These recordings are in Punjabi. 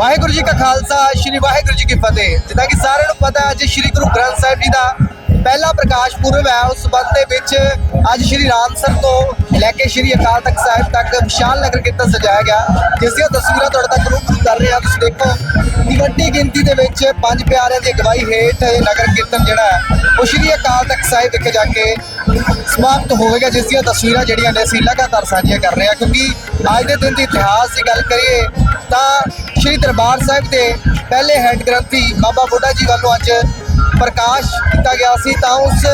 ਵਾਹਿਗੁਰੂ ਜੀ ਕਾ ਖਾਲਸਾ, ਸ੍ਰੀ ਵਾਹਿਗੁਰੂ ਜੀ ਕੀ ਫਤਿਹ। ਜਿੱਦਾਂ ਕਿ ਸਾਰਿਆਂ ਨੂੰ ਪਤਾ ਹੈ, ਅੱਜ ਸ੍ਰੀ ਗੁਰੂ ਗ੍ਰੰਥ ਸਾਹਿਬ ਜੀ ਦਾ ਪਹਿਲਾ ਪ੍ਰਕਾਸ਼ ਪੁਰਬ ਹੈ। ਉਸ ਸੰਬੰਧ ਦੇ ਵਿੱਚ ਅੱਜ ਸ੍ਰੀ ਰਾਮਸਰ ਤੋਂ ਲੈ ਕੇ ਸ੍ਰੀ ਅਕਾਲ ਤਖਤ ਸਾਹਿਬ ਤੱਕ ਵਿਸ਼ਾਲ ਨਗਰ ਕੀਰਤਨ ਸਜਾਇਆ ਗਿਆ, ਜਿਸ ਦੀਆਂ ਤਸਵੀਰਾਂ ਤੁਹਾਡੇ ਤੱਕ ਰੂਬਰੂ ਕਰ ਰਹੇ। ਹਾਂ ਤੁਸੀਂ ਦੇਖੋ ਕਿ ਵੱਡੀ ਗਿਣਤੀ ਦੇ ਵਿੱਚ ਪੰਜ ਪਿਆਰਿਆਂ ਦੀ ਅਗਵਾਈ ਹੇਠ ਇਹ ਨਗਰ ਕੀਰਤਨ ਜਿਹੜਾ ਹੈ, ਉਹ ਸ੍ਰੀ ਅਕਾਲ ਤਖਤ ਸਾਹਿਬ ਵਿਖੇ ਜਾ ਕੇ ਸਮਾਪਤ ਹੋਵੇਗਾ, ਜਿਸ ਦੀਆਂ ਤਸਵੀਰਾਂ ਜਿਹੜੀਆਂ ਨੇ ਅਸੀਂ ਲਗਾਤਾਰ ਸਾਂਝੀਆਂ ਕਰ ਰਹੇ ਹਾਂ। ਕਿਉਂਕਿ ਅੱਜ ਦੇ ਦਿਨ ਦੀ ਇਤਿਹਾਸ ਦੀ ਗੱਲ ਕਰੀਏ, ਤਾਂ ਸ੍ਰੀ ਦਰਬਾਰ ਸਾਹਿਬ ਦੇ ਪਹਿਲੇ ਹੈੱਡ ਗ੍ਰੰਥੀ ਬਾਬਾ ਬੁੱਢਾ ਜੀ ਵੱਲੋਂ ਅੱਜ ਪ੍ਰਕਾਸ਼ ਕੀਤਾ ਗਿਆ ਸੀ, ਤਾਂ ਉਸ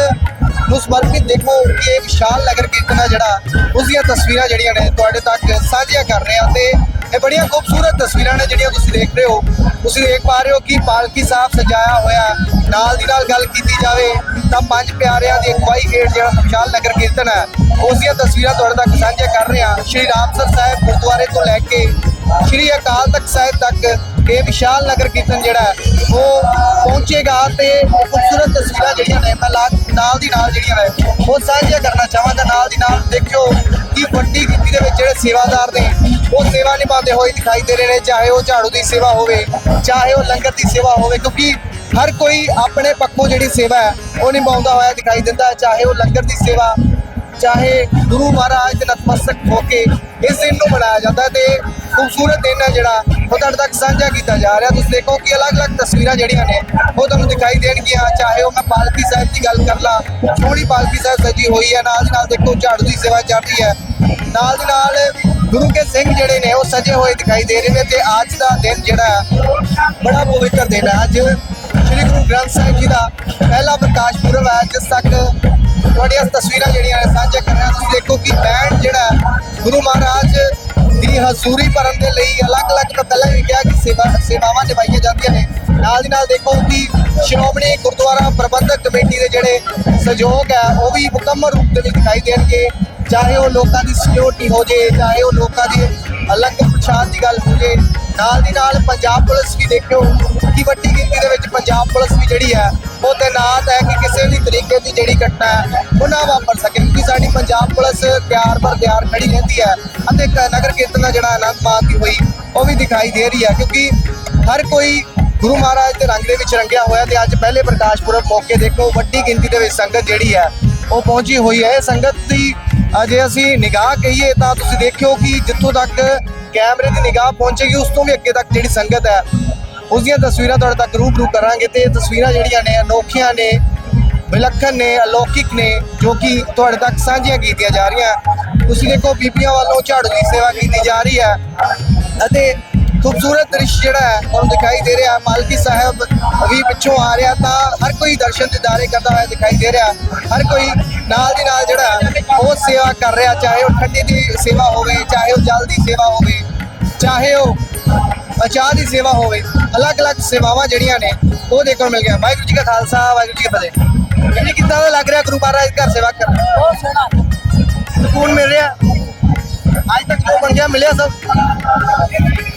ਨੂੰ ਸਮਰਪਿਤ ਦੇਖੋ ਕਿ ਇਹ ਵਿਸ਼ਾਲ ਨਗਰ ਕੀਰਤਨ ਹੈ ਜਿਹੜਾ, ਉਸ ਦੀਆਂ ਤਸਵੀਰਾਂ ਜਿਹੜੀਆਂ ਨੇ ਤੁਹਾਡੇ ਤੱਕ ਸਾਂਝੀਆਂ ਕਰ ਰਹੇ ਹਾਂ ਤੇ ਇਹ ਬੜੀਆਂ ਖੂਬਸੂਰਤ ਤਸਵੀਰਾਂ ਨੇ ਜਿਹੜੀਆਂ ਤੁਸੀਂ ਦੇਖ ਰਹੇ ਹੋ। ਤੁਸੀਂ ਦੇਖ ਪਾ ਰਹੇ ਹੋ ਕਿ ਪਾਲਕੀ ਸਾਹਿਬ ਸਜਾਇਆ ਹੋਇਆ, ਨਾਲ ਦੀ ਨਾਲ ਗੱਲ ਕੀਤੀ ਜਾਵੇ ਤਾਂ ਪੰਜ ਪਿਆਰਿਆਂ ਦੀ ਅਗਵਾਈ ਹੇਠ ਜਿਹੜਾ ਵਿਸ਼ਾਲ ਨਗਰ ਕੀਰਤਨ ਹੈ, ਉਸ ਦੀਆਂ ਤਸਵੀਰਾਂ ਤੁਹਾਡੇ ਤੱਕ ਸਾਂਝੀਆਂ ਕਰ ਰਹੇ ਹਾਂ। ਸ਼੍ਰੀ ਰਾਮਸਰ ਸਾਹਿਬ ਗੁਰਦੁਆਰੇ ਤੋਂ ਲੈ ਕੇ ਸ਼੍ਰੀ ਅਕਾਲ ਤਖਤ ਸਾਹਿਬ ਤੱਕ ਇਹ ਵਿਸ਼ਾਲ ਨਗਰ ਕੀਰਤਨ ਜਿਹੜਾ ਹੈ, ਉਹ ਪਹੁੰਚੇਗਾ ਤੇ ਖੂਬਸੂਰਤ ਤਸਵੀਰਾਂ ਜਿਹੜੀਆਂ ਨੇ ਮੈਂ ਲਾ- ਨਾਲ ਦੀ ਨਾਲ ਜਿਹੜੀਆਂ ਨੇ ਉਹ ਸਾਂਝੀਆਂ ਕਰਨਾ ਚਾਹਾਂਗਾ। ਨਾਲ ਦੀ ਨਾਲ ਦੇਖਿਓ ਕਿ ਵੱਡੀ ਗਿਣਤੀ ਦੇ ਵਿੱਚ ਜਿਹੜੇ ਸੇਵਾਦਾਰ ਨੇ ਉਹ ਸੇਵਾ ਨਿਭਾਉਂਦੇ ਹੋਏ ਦਿਖਾਈ ਦੇ ਰਹੇ ਨੇ ਚਾਹੇ ਉਹ ਝਾੜੂ ਦੀ ਸੇਵਾ ਹੋਵੇ ਚਾਹੇ ਉਹ ਲੰਗਰ ਦੀ ਸੇਵਾ ਹੋਵੇ ਕਿਉਂਕਿ ਹਰ ਕੋਈ ਆਪਣੇ ਪੱਖੋਂ ਜਿਹੜੀ ਸੇਵਾ ਹੈ ਉਹ ਨਿਭਾਉਂਦਾ ਹੋਇਆ ਦਿਖਾਈ ਦਿੰਦਾ ਹੈ ਚਾਹੇ ਉਹ ਲੰਗਰ ਦੀ ਸੇਵਾ ਚਾਹੇ ਗੁਰੂ ਮਹਾਰਾਜ ਦੇ ਨਤਮਸਤਕ ਹੋ ਕੇ ਇਸ ਦਿਨ ਨੂੰ ਮਨਾਇਆ ਜਾਂਦਾ ਹੈ ਤੇ ਖੂਬਸੂਰਤ ਦਿਨ ਹੈ ਜਿਹੜਾ, ਉਹ ਤੁਹਾਡੇ ਤੱਕ ਸਾਂਝਾ ਕੀਤਾ ਜਾ ਰਿਹਾ। ਤੁਸੀਂ ਦੇਖੋ ਕਿ ਅਲੱਗ-ਅਲੱਗ ਤਸਵੀਰਾਂ ਜਿਹੜੀਆਂ ਨੇ, ਉਹ ਤੁਹਾਨੂੰ ਦਿਖਾਈ ਦੇਣਗੀਆਂ। ਚਾਹੇ ਉਹ ਮੈਂ ਪਾਲਕੀ ਸਾਹਿਬ ਦੀ ਗੱਲ ਕਰ ਲਾਂ, ਸੋਹਣੀ ਪਾਲਕੀ ਸਾਹਿਬ ਸਜੀ ਹੋਈ ਹੈ। ਨਾਲ ਦੀ ਨਾਲ ਦੇਖੋ, ਝਾੜੂ ਦੀ ਸੇਵਾ ਚੱਲ ਰਹੀ ਹੈ। ਨਾਲ ਦੀ ਨਾਲ ਗੁਰੂ ਕੇ ਸਿੰਘ ਜਿਹੜੇ ਨੇ, ਉਹ ਸਜੇ ਹੋਏ ਦਿਖਾਈ ਦੇ ਰਹੇ ਨੇ ਤੇ ਅੱਜ ਦਾ ਦਿਨ ਜਿਹੜਾ ਹੈ, ਬੜਾ ਪਵਿੱਤਰ ਦਿਨ ਹੈ। ਅੱਜ ਸ੍ਰੀ ਗੁਰੂ ਗ੍ਰੰਥ ਸਾਹਿਬ ਜੀ ਦਾ ਪਹਿਲਾ ਪ੍ਰਕਾਸ਼ ਪੁਰਬ ਹੈ, ਜਿਸ ਤੱਕ ਤੁਹਾਡੀਆਂ ਤਸਵੀਰਾਂ ਜਿਹੜੀਆਂ ਨੇ ਸਾਂਝਾ ਕਰ ਰਿਹਾ। ਤੁਸੀਂ ਦੇਖੋ ਕਿ ਬੈਂਡ ਜਿਹੜਾ ਦੀ ਭਰਨ ਦੇ ਲਈ ਅਲੱਗ-ਅਲੱਗ ਮੈਂ ਪਹਿਲਾਂ ਵੀ ਕਿਹਾ ਕਿ ਸੇਵਾ ਸੇਵਾਵਾਂ ਨਿਭਾਈਆਂ ਜਾਂਦੀਆਂ ਨੇ। ਨਾਲ ਦੀ ਨਾਲ ਦੇਖੋ ਕਿ ਸ਼੍ਰੋਮਣੀ ਗੁਰਦੁਆਰਾ ਪ੍ਰਬੰਧਕ ਕਮੇਟੀ ਦੇ ਜਿਹੜੇ ਸਹਿਯੋਗ ਹੈ ਉਹ ਵੀ ਮੁਕੰਮਲ ਰੂਪ ਦੇ ਵਿੱਚ ਦਿਖਾਈ ਦੇਣਗੇ। ਚਾਹੇ ਉਹ ਲੋਕਾਂ ਦੀ ਸਿਕਿਉਰਿਟੀ ਹੋ ਜੇ, ਚਾਹੇ ਉਹ ਲੋਕਾਂ ਦੀ ਅਲੱਗ ਪ੍ਰਸ਼ਾਦ ਦੀ ਗੱਲ ਹੋ ਜੇ। ਨਾਲ ਦੀ ਨਾਲ ਪੰਜਾਬ ਪੁਲਿਸ ਵੀ ਦੇਖਿਓ ਕਿ ਵੱਡੀ ਗਿਣਤੀ ਦੇ ਵਿੱਚ ਪੰਜਾਬ ਪੁਲਿਸ ਵੀ ਜਿਹੜੀ ਹੈ ਉਹ ਤੈਨਾਤ ਹੈ ਕਿ ਕਿਸੇ ਵੀ ਤਰੀਕੇ ਦੀ ਜਿਹੜੀ ਘਟਨਾ ਹੈ ਉਹ ਨਾ ਵਾਪਰ ਸਕੇ। ਕਿਉਂਕਿ ਸਾਡੀ ਪੰਜਾਬ ਪੁਲਿਸ ਤਿਆਰ ਬਰ ਤਿਆਰ ਖੜੀ ਰਹਿੰਦੀ ਹੈ ਅਤੇ ਨਗਰ ਕੀਰਤਨ ਦਾ ਜਿਹੜਾ ਆਨੰਦ ਮਾਣਦੀ ਹੋਈ, ਉਹ ਵੀ ਦਿਖਾਈ ਦੇ ਰਹੀ ਹੈ। ਕਿਉਂਕਿ ਹਰ ਕੋਈ ਗੁਰੂ ਮਹਾਰਾਜ ਦੇ ਰੰਗ ਦੇ ਵਿੱਚ ਰੰਗਿਆ ਹੋਇਆ ਤੇ ਅੱਜ ਪਹਿਲੇ ਪ੍ਰਕਾਸ਼ ਪੁਰਬ ਮੌਕੇ ਦੇਖੋ, ਵੱਡੀ ਗਿਣਤੀ ਦੇ ਵਿੱਚ ਸੰਗਤ ਜਿਹੜੀ ਹੈ, ਉਹ ਪਹੁੰਚੀ ਹੋਈ ਹੈ। ਇਹ ਸੰਗਤ ਦੀ ਅਜੇ ਅਸੀਂ ਨਿਗਾਹ ਕਹੀਏ ਤਾਂ ਤੁਸੀਂ ਦੇਖਿਓ ਕਿ ਜਿੱਥੋਂ ਤੱਕ ਕੈਮਰੇ ਦੀ ਨਿਗਾਹ ਪਹੁੰਚੇਗੀ, ਉਸ ਤੋਂ ਵੀ ਅੱਗੇ ਤੱਕ ਜਿਹੜੀ ਸੰਗਤ ਹੈ ਉਸ ਦੀਆਂ ਤਸਵੀਰਾਂ ਤੁਹਾਡੇ ਤੱਕ ਰੂਬਰੂ ਕਰਾਂਗੇ ਤੇ ਇਹ ਤਸਵੀਰਾਂ ਜਿਹੜੀਆਂ ਨੇ ਅਨੋਖੀਆਂ ਨੇ, ਵਿਲੱਖਣ ਨੇ, ਅਲੌਕਿਕ ਨੇ, ਜੋ ਕਿ ਤੁਹਾਡੇ ਤੱਕ ਸਾਂਝੀਆਂ ਕੀਤੀਆਂ ਜਾ ਰਹੀਆਂ। ਤੁਸੀਂ ਦੇਖੋ, ਬੀਬੀਆਂ ਵੱਲੋਂ ਝਾੜੂ ਦੀ ਸੇਵਾ ਕੀਤੀ ਜਾ ਰਹੀ ਹੈ ਅਤੇ ਖੂਬਸੂਰਤ ਦ੍ਰਿਸ਼ ਜਿਹੜਾ ਹੈ, ਤੁਹਾਨੂੰ ਦਿਖਾਈ ਦੇ ਰਿਹਾ ਮਾਲਕੀ ਸਾਹਿਬ ਵੀ ਪਿੱਛੋਂ ਆ ਰਿਹਾ, ਤਾਂ ਹਰ ਕੋਈ ਦਰਸ਼ਨ ਦਿਦਾਰੇ ਕਰਦਾ ਹੋਇਆ ਦਿਖਾਈ ਦੇ ਰਿਹਾ। ਹਰ ਕੋਈ ਨਾਲ ਦੀ ਨਾਲ ਜਿਹੜਾ ਉਹ ਸੇਵਾ ਕਰ ਰਿਹਾ, ਚਾਹੇ ਉਹ ਠੰਡੀ ਦੀ ਸੇਵਾ ਹੋਵੇ, ਚਾਹੇ ਉਹ ਜਲ ਦੀ ਸੇਵਾ ਹੋਵੇ, ਚਾਹੇ ਉਹ ਅਚਾਰ ਦੀ ਸੇਵਾ ਹੋਵੇ ਅਲੱਗ-ਅਲੱਗ ਸੇਵਾਵਾਂ ਜਿਹੜੀਆਂ ਨੇ ਉਹ ਦੇਖਣ ਨੂੰ ਮਿਲ ਗਿਆ ਵਾਹਿਗੁਰੂ ਜੀ ਕਾ ਖਾਲਸਾ ਵਾਹਿਗੁਰੂ ਜੀ ਕੀ ਫਤਿਹ। ਜੀ ਕਿੱਦਾਂ ਦਾ ਲੱਗ ਰਿਹਾ ਗੁਰੂ ਮਹਾਰਾਜ ਦੇ ਘਰ ਸੇਵਾ ਕਰਨਾ ਬਹੁਤ ਸੋਹਣਾ। ਸਕੂਨ ਮਿਲ ਰਿਹਾ? ਅੱਜ ਤੱਕ ਜੋ ਬਣ ਗਿਆ ਮਿਲਿਆ ਸਭ?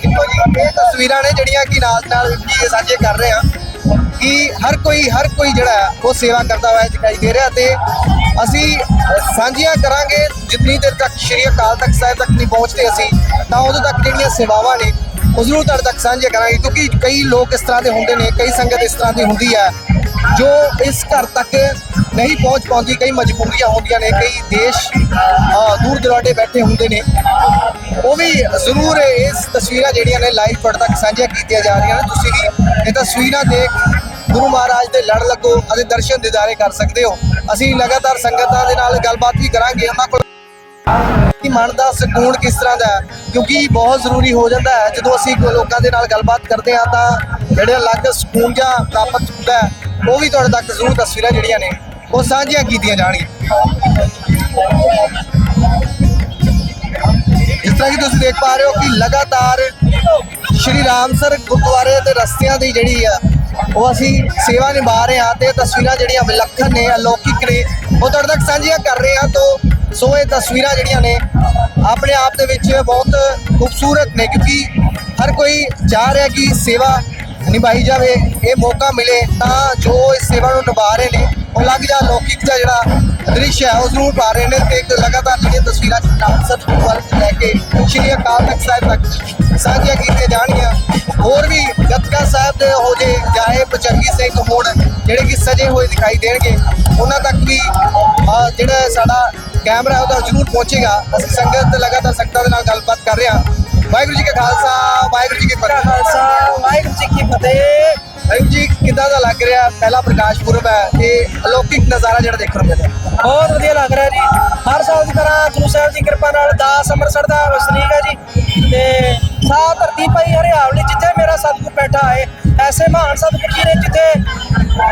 ਦੇਖੋ ਜੀ ਇਹ ਤਸਵੀਰਾਂ ਨੇ ਜਿਹੜੀਆਂ ਕਿ ਨਾਲ ਨਾਲ ਕੀ ਸਾਂਝੇ ਕਰ ਰਹੇ ਆ ਕਿ ਹਰ ਕੋਈ ਹਰ ਕੋਈ ਜਿਹੜਾ ਉਹ ਸੇਵਾ ਕਰਦਾ ਹੋਇਆ ਦਿਖਾਈ ਦੇ ਰਿਹਾ ਤੇ ਅਸੀਂ ਸਾਂਝੀਆਂ ਕਰਾਂਗੇ ਜਿੰਨੀ ਦੇਰ ਤੱਕ ਸ਼੍ਰੀ ਅਕਾਲ ਤਖਤ ਸਾਹਿਬ ਤੱਕ ਨਹੀਂ ਪਹੁੰਚਦੇ ਅਸੀਂ ਤਾਂ ਉਦੋਂ ਤੱਕ ਜਿਹੜੀਆਂ ਸੇਵਾਵਾਂ ਨੇ ਉਸ ਨੂੰ ਤੁਹਾਡੇ ਤੱਕ ਸਾਂਝੇ ਕਰਾਂਗੇ, ਕਿਉਂਕਿ ਕਈ ਲੋਕ ਇਸ ਤਰ੍ਹਾਂ ਦੇ ਹੁੰਦੇ ਨੇ, ਕਈ ਸੰਗਤ ਇਸ ਤਰ੍ਹਾਂ ਦੀ ਹੁੰਦੀ ਹੈ, ਜੋ ਇਸ ਘਰ ਤੱਕ ਨਹੀਂ ਪਹੁੰਚ ਪਾਉਂਦੀ, ਕਈ ਮਜਬੂਰੀਆਂ ਹੁੰਦੀਆਂ ਨੇ, ਕਈ ਦੇਸ਼ ਦੂਰ ਦਰਾਡੇ ਬੈਠੇ ਹੁੰਦੇ ਨੇ। ਉਹ ਵੀ ਜ਼ਰੂਰ ਇਸ ਤਸਵੀਰਾਂ ਜਿਹੜੀਆਂ ਨੇ ਲਾਈਵ ਤੁਹਾਡੇ ਤੱਕ ਸਾਂਝੀਆਂ ਕੀਤੀਆਂ ਜਾ ਰਹੀਆਂ ਨੇ। ਤੁਸੀਂ ਵੀ ਇਹ ਤਸਵੀਰਾਂ ਦੇਖ, ਗੁਰੂ ਮਹਾਰਾਜ ਦੇ ਲੜ ਲੱਗੋ, ਅਤੇ ਦਰਸ਼ਨ ਦਿਦਾਰੇ ਕਰ ਸਕਦੇ ਹੋ। ਅਸੀਂ ਲਗਾਤਾਰ ਸੰਗਤਾਂ ਦੇ ਨਾਲ ਗੱਲਬਾਤ ਵੀ ਕਰਾਂਗੇ, ਉਹਨਾਂ ਕੋਲ ਕਿ ਮਨ ਦਾ ਸਕੂਨ ਕਿਸ ਤਰ੍ਹਾਂ ਦਾ ਹੈ? ਕਿਉਂਕਿ ਬਹੁਤ ਜ਼ਰੂਰੀ ਹੋ ਜਾਂਦਾ ਹੈ। ਜਦੋਂ ਅਸੀਂ ਲੋਕਾਂ ਦੇ ਨਾਲ ਗੱਲਬਾਤ ਕਰਦੇ ਹਾਂ ਤਾਂ ਜਿਹੜੇ ਅਲੱਗ ਸਕੂਨ ਜਾਂ ਪ੍ਰਾਪਤ ਹੁੰਦਾ ਉਹ ਵੀ ਤੁਹਾਡੇ ਤੱਕ ਜ਼ਰੂਰ ਤਸਵੀਰਾਂ ਜਿਹੜੀਆਂ ਨੇ, ਉਹ ਸਾਂਝੀਆਂ ਕੀਤੀਆਂ ਜਾਣਗੀਆਂ। ਜਿਸ ਤਰ੍ਹਾਂ ਕਿ ਤੁਸੀਂ ਦੇਖ ਪਾ ਰਹੇ ਹੋ ਕਿ ਲਗਾਤਾਰ ਸ਼੍ਰੀ ਰਾਮਸਰ ਗੁਰਦੁਆਰੇ ਦੇ ਰਸਤਿਆਂ ਦੀ ਜਿਹੜੀ ਆ ਉਹ ਅਸੀਂ ਸੇਵਾ ਨਿਭਾ ਰਹੇ ਹਾਂ ਤੇ ਤਸਵੀਰਾਂ ਜਿਹੜੀਆਂ ਵਿਲੱਖਣ ਨੇ, ਅਲੌਕਿਕ ਨੇ। ਉਹ ਤੁਹਾਡੇ ਤੱਕ ਸਾਂਝੀਆਂ ਕਰ ਰਹੇ ਹਾਂ ਤੋਂ ਸੋ ਇਹ ਤਸਵੀਰਾਂ ਜਿਹੜੀਆਂ ਨੇ, ਆਪਣੇ ਆਪ ਦੇ ਵਿੱਚ ਬਹੁਤ ਖੂਬਸੂਰਤ ਨੇ ਕਿਉਂਕਿ ਹਰ ਕੋਈ ਚਾਹ ਰਿਹਾ ਕਿ ਸੇਵਾ ਨਿਭਾਈ ਜਾਵੇ, ਇਹ ਮੌਕਾ ਮਿਲੇ ਤਾਂ ਜੋ ਇਸ ਸੇਵਾ ਨੂੰ ਨਿਭਾ ਰਹੇ ਨੇ। ਉਹ ਲੱਗ ਜਾ ਲੌਕਿਕ ਦਾ ਜਿਹੜਾ ਦ੍ਰਿਸ਼ ਹੈ ਉਹ ਜ਼ਰੂਰ ਪਾ ਰਹੇ ਨੇ ਤੇ ਇੱਕ ਲਗਾਤਾਰ ਜਿਹੜੀਆਂ ਤਸਵੀਰਾਂ ਨਾਮ ਸਤਿਗੁਰੂ ਵੱਲ ਲੈ ਕੇ ਸ਼੍ਰੀ ਅਕਾਲ ਤਖਤ ਸਾਹਿਬ ਤੱਕ ਸਾਂਝੀਆਂ ਕੀਤੀਆਂ ਜਾਣਗੀਆਂ। ਹੋਰ ਵੀ ਗੱਤਕਾ ਸਾਹਿਬ ਦੇ ਹੋ ਜੇ ਚਾਹੇ ਪਚੰਗੀ ਸਿੰਘ ਹੋਣ, ਜਿਹੜੇ ਕਿ ਸਜੇ ਹੋਏ ਦਿਖਾਈ ਦੇਣਗੇ, ਉਹਨਾਂ ਤੱਕ ਵੀ ਜਿਹੜਾ ਸਾਡਾ ਕੈਮਰਾ ਹੈ, ਉਹਦਾ ਜ਼ਰੂਰ ਪਹੁੰਚੇਗਾ। ਅਸੀਂ ਸੰਗਤ ਲਗਾਤਾਰ ਸੰਗਤਾਂ ਦੇ ਨਾਲ ਗੱਲਬਾਤ ਕਰ ਰਹੇ ਹਾਂ। ਵਾਹਿਗੁਰੂ ਜੀ ਕਾ ਖਾਲਸਾ ਵਾਹਿਗੁਰੂ ਜੀ ਕੀ ਫਤਿਹ। ਖਾਲਸਾ ਵਾਹਿਗੁਰੂ ਜੀ ਕੀ ਫਤਿਹ। ਵਾਹਿਗੁਰੂ ਜੀ ਕਿੱਦਾਂ ਦਾ ਲੱਗ ਰਿਹਾ ਪਹਿਲਾ ਪ੍ਰਕਾਸ਼ ਪੁਰਬ ਹੈ ਤੇ ਅਲੌਕਿਕ ਨਜ਼ਾਰਾ ਜਿਹੜਾ ਦੇਖਣ ਨੂੰ ਮਿਲ ਰਿਹਾ ਬਹੁਤ ਵਧੀਆ ਲੱਗ ਰਿਹਾ ਜੀ। ਹਰ ਸਾਲ ਦੀ ਤਰ੍ਹਾਂ ਗੁਰੂ ਸਾਹਿਬ ਦੀ ਕਿਰਪਾ ਨਾਲ ਦਾਸ ਅੰਮ੍ਰਿਤਸਰ ਦਾ ਵਸਨੀਕ ਹੈ ਜੀ। ਤੇ ਸਾਹ ਧਰਤੀ ਪਈ ਹਰਿਆਵਲੀ ਜਿੱਥੇ ਮੇਰਾ ਸਤਿਗੁਰ ਬੈਠਾ ਹੈ ਐਸੇ ਮਹਾਨ ਸਤਿਗੁਰ ਜੀ ਨੇ ਜਿੱਥੇ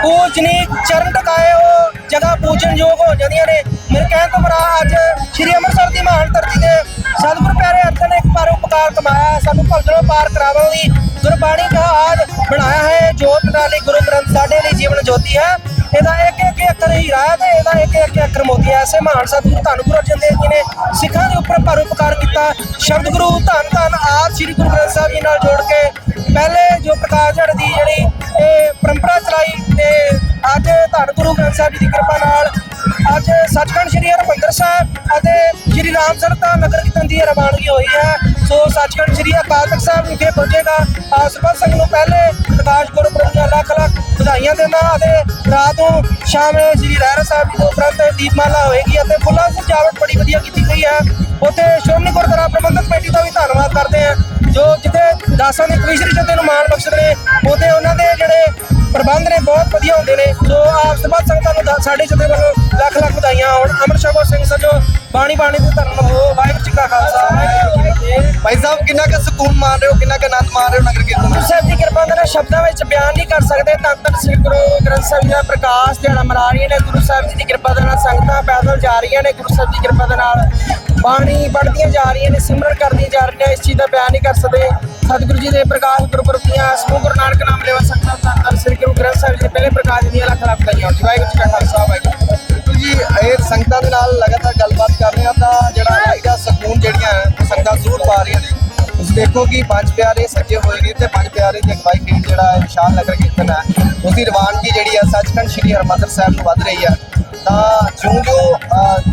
ਪੂਜਨੀਕ ਚਰਨ ਟਕਾਏ ਉਹ ਜਗ੍ਹਾ ਪੂਜਨਯੋਗ ਹੋ ਜਾਂਦੀਆਂ ਨੇ। ਮੇਰੇ ਕਹਿਣ ਤੋਂ ਮਰਾ ਅੱਜ ਸ੍ਰੀ ਅੰਮ੍ਰਿਤਸਰ ਦੀ ਮਹਾਨ ਧਰਤੀ ਤੇ ਸਤਿਗੁਰ ਪਿਆਰੇ ਅਰਜਨ ਨੇ ਇੱਕ ਪਰ ਉਪਕਾਰ ਕਮਾਇਆ। ਹੈ, ਸਾਨੂੰ ਭਗਤੋਂ ਪਾਰ ਕਰਾਵਣ ਲਈ ਗੁਰਬਾਣੀ ਜਹਾਜ਼ ਬਣਾਇਆ ਹੈ। ਜੋਤ ਨਾਲੇ ਗੁਰੂ ਗ੍ਰੰਥ ਸਾਡੇ ਲਈ ਜੀਵਨ ਜੋਤੀ ਹੈ। ਇਹਦਾ ਇੱਕ ਇੱਕ ਅੱਖਰ ਹੀਰਾ ਹੈ ਤੇ ਇਹਦਾ ਇੱਕ ਇੱਕ ਅੱਖਰ ਮੋਤੀ ਹੈ। ਐਸੇ ਮਹਾਨ ਸਤਿਗੁਰੂ ਧੰਨ ਗੁਰੂ ਅਰਜਨ ਦੇਵ ਜੀ ਨੇ ਸਿੱਖਾਂ ਦੇ ਉੱਪਰ ਭਰ ਉਪਕਾਰ ਕੀਤਾ। ਸ਼ਬਦ ਗੁਰੂ ਧੰਨ ਧੰਨ ਆਪ ਸ੍ਰੀ ਗੁਰੂ ਗ੍ਰੰਥ ਸਾਹਿਬ ਜੀ ਨਾਲ ਜੋੜ ਕੇ ਪਹਿਲੇ ਜੋ ਪ੍ਰਕਾਸ਼ੜ ਦੀ ਜਿਹੜੀ ਇਹ ਪਰੰਪਰਾ ਚਲਾਈ ਤੇ ਅੱਜ ਧੰਨ ਗੁਰੂ ਗ੍ਰੰਥ ਸਾਹਿਬ ਜੀ ਦੀ ਕਿਰਪਾ ਨਾਲ ਅੱਜ ਸੱਚਖੰਡ ਸ੍ਰੀ ਹਰਿਮੰਦਰ ਸਾਹਿਬ ਅਤੇ ਸ੍ਰੀ ਰਾਮ ਦਾ ਨਗਰ ਕੀਰਤਨ ਦੀ ਰਵਾਨਗੀ ਹੋਈ ਹੈ। ਸੋ ਸੱਚਖੰਡ ਸ੍ਰੀ ਅਕਾਲ ਤਖਤ ਸਾਹਿਬ ਵਿਖੇ ਪਹੁੰਚੇਗਾ ਆਸਪਾਸ ਸੰਗ ਨੂੰ ਪਹਿਲੇ ਪ੍ਰਕਾਸ਼ ਗੁਰਪੁਰਬ ਦੀਆਂ ਲੱਖ ਲੱਖ ਵਧਾਈਆਂ ਦਿੰਦਾ ਅਤੇ ਰਾਤ ਨੂੰ ਸ਼ਾਮ ਸ੍ਰੀ ਰਹਿਰਾ ਸਾਹਿਬ ਜੀ ਦੇ ਉਪਰੰਤ ਦੀਪਮਾਲਾ ਹੋਏਗੀ ਅਤੇ ਫੁੱਲਾਂ ਦੀ ਸਜਾਵਟ ਬੜੀ ਵਧੀਆ ਕੀਤੀ ਗਈ ਹੈ। ਉੱਥੇ ਸ਼੍ਰੋਮਣੀ ਗੁਰਦੁਆਰਾ ਪ੍ਰਬੰਧਕ ਕਮੇਟੀ ਦਾ ਵੀ ਧੰਨਵਾਦ ਕਰਦੇ ਹਾਂ। ਜੋ ਜਿੱਥੇ ਦਾਸਾਂ ਦੀ ਕਵਿਸ਼ਰੀ ਜਥੇ ਨੂੰ ਮਾਣ ਬਖਸ਼ਦੇ ਨੇ, ਉਹਦੇ ਉਹਨਾਂ ਦੇ ਜਿਹੜੇ ਪ੍ਰਬੰਧ ਨੇ ਬਹੁਤ ਵਧੀਆ ਹੁੰਦੇ ਨੇ। ਸੋ ਆਪ ਸਭਾ ਸੰਗਤਾਂ ਨੂੰ ਦਾ- ਸਾਡੇ ਜਥੇ ਵੱਲੋਂ ਲੱਖ ਲੱਖ ਵਧਾਈਆਂ। ਹੋਣ ਅਮਰ ਸ਼ਬੋ ਸਿੰਘ ਸਜੋ, ਬਾਣੀ ਬਾਣੀ ਦੇ ਧਰਮ ਹੋ, ਵਾਹਿਗੁਰੂ ਜੀ ਕਾ ਖਾਲਸਾ, ਵਾਹਿਗੁਰੂ ਭਾਈ ਸਾਹਿਬ, ਕਿੰਨਾ ਕੁ ਸਕੂਨ ਮਾਣ ਰਹੇ ਹੋ, ਕਿੰਨਾ ਕੁ ਆਨੰਦ ਸ਼ਬਦਾਂ ਵਿੱਚ ਬਿਆਨ ਨਹੀਂ ਕਰ ਸਕਦੇ ਤਾਂ ਤੱਕ ਸ੍ਰੀ ਗੁਰੂ ਗ੍ਰੰਥ ਸਾਹਿਬ ਜੀ ਦਾ ਪ੍ਰਕਾਸ਼ ਦਿਹਾੜਾ ਮਨਾ ਰਹੀਆਂ ਨੇ ਗੁਰੂ ਸਾਹਿਬ ਜੀ ਦੀ ਕਿਰਪਾ ਦੇ ਨਾਲ ਸੰਗਤਾਂ ਪੈਦਲ ਜਾ ਰਹੀਆਂ ਨੇ, ਗੁਰੂ ਸਾਹਿਬ ਦੀ ਕਿਰਪਾ ਦੇ ਨਾਲ ਬਾਣੀ ਪੜ੍ਹਦੀਆਂ ਜਾ ਰਹੀਆਂ ਨੇ, ਸਿਮਰਨ ਕਰਦੀਆਂ ਜਾ ਰਹੀਆਂ ਇਸ ਚੀਜ਼ ਦਾ ਬਿਆਨ ਨਹੀਂ ਕਰ ਸਕਦੇ। ਸਤਿਗੁਰੂ ਜੀ ਦੇ ਪ੍ਰਕਾਸ਼, ਗੁਰਪੁਰਬ ਦੀਆਂ ਸਮੂਹ ਗੁਰੂ ਨਾਨਕ ਨਾਮ ਲੈਵਾ ਸੰਗਤਾਂ ਤਾਂ ਧੰਨ ਸ੍ਰੀ ਗੁਰੂ ਗ੍ਰੰਥ ਸਾਹਿਬ ਜੀ ਦੇ ਪਹਿਲੇ ਪ੍ਰਕਾਸ਼ ਦੀਆਂ ਲੱਖ ਲੱਖ ਵਧਾਈਆਂ ਜੀ ਵਾਹਿਗੁਰੂ ਜੀ ਕਾ ਖਾਲਸਾ, ਵਾਹਿਗੁਰੂ ਜੀ ਜੀ, ਇਹ ਸੰਗਤਾਂ ਦੇ ਨਾਲ ਲਗਾਤਾਰ ਗੱਲਬਾਤ ਕਰ ਰਹੇ ਹਾਂ ਤਾਂ ਜਿਹੜਾ ਆਏਗਾ ਸਕੂਨ ਜਿਹੜੀਆਂ ਸੰਗਤਾਂ ਜ਼ਰੂਰ ਪਾ ਰਹੀਆਂ ਨੇ। ਦੇਖੋ ਕਿ ਪੰਜ ਪਿਆਰੇ ਸੱਜੇ ਹੋਏ ਨੇ ਤੇ ਪੰਜ ਪਿਆਰੇ ਦੀ ਅਗਵਾਈ ਹੇਠ ਜਿਹੜਾ ਹੈ, ਵਿਸ਼ਾਲ ਨਗਰ ਕੀਰਤਨ ਹੈ। ਉਸ ਦੀ ਰਵਾਨਗੀ ਜਿਹੜੀ ਹੈ ਸੱਚਖੰਡ ਸ੍ਰੀ ਹਰਿਮੰਦਰ ਸਾਹਿਬ ਨੂੰ ਵੱਧ ਰਹੀ ਹੈ ਤਾਂ ਜਿਉਂ ਜਿਉਂ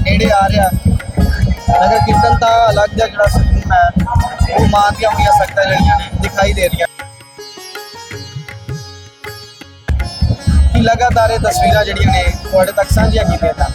ਨੇੜੇ ਆ ਰਿਹਾ, ਨਗਰ ਕੀਰਤਨ ਦਾ ਅਲੱਗ ਜਿਹਾ ਜਿਹੜਾ ਸਕੂਨ ਹੈ। ਉਹ ਮਾਨਦੀਆਂ ਹੋਈਆਂ ਸੰਗਤਾਂ ਜਿਹੜੀਆਂ ਨੇ, ਦਿਖਾਈ ਦੇ ਰਹੀਆਂ ਕਿ ਲਗਾਤਾਰ ਇਹ ਤਸਵੀਰਾਂ ਜਿਹੜੀਆਂ ਨੇ ਤੁਹਾਡੇ ਤੱਕ ਸਾਂਝੀਆਂ ਕੀਤੀਆਂ ਜਾਣ।